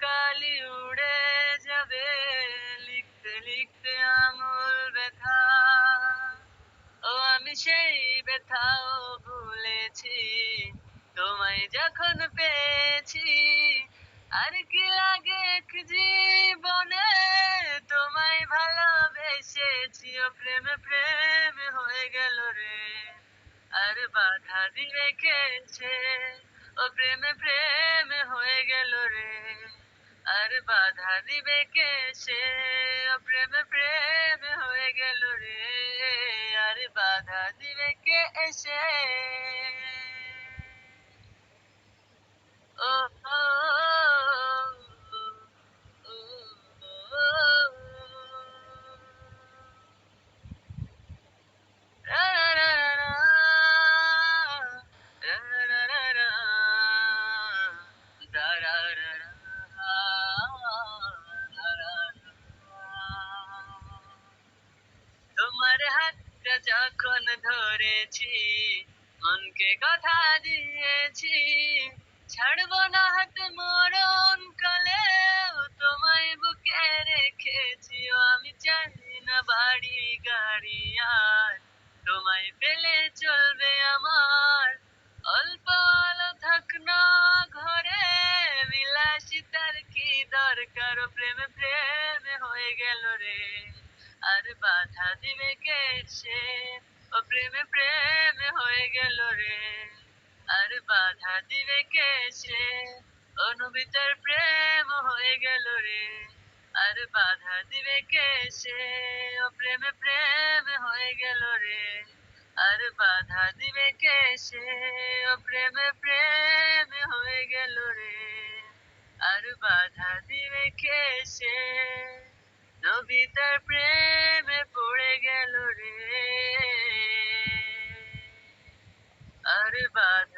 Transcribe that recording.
কালি উড়ে যাবে, লিখতে লিখতে আঙুল ব্যথা। ও, আমি সেই ব্যথাও ভুলেছি, তোমায় যখন পেয়েছি, আর কি লাগে জীবনে? তোমায় ভালোবেসেছি, ও, প্রেমে, প্রেম হয়ে গেল রে। আর বাধা দিবে কেছে ও, প্রেমে, প্রেম আর বাধা দিবে কে ও প্রেমে, প্রেম হয়ে গেল রে। আর বাধা দিবে কে এসে? যখন ধরেছি, মনকে কথা দিয়েছি, ছাড়ব না হাত মরণ কালে তোমায় বুকে রেখেছি আমি চাই না বাড়ি গাড়ি আর, তোমায় পেলে চলবে আমার। অল্প আলো থাক না ঘরে, বিলাসিতার কি দরকার? প্রেমে প্রেমে হয়ে গেল রে। আর বাধা দিবে কে সে ও প্রেমে প্রেমে হয়ে গেল রে। আর বাধা দিবে কে সে অনুবিতার প্রেম হয়ে গেল রে। আর বাধা দিবে কে সে ও প্রেমে প্রেম হয়ে গেল রে। আর বাধা দিবে কে সে ও প্রেমে প্রেম হয়ে গেল রে। আর বাধা দিবে কে সে নবী তার প্রেমে পড়ে গেল রে। আর বাধা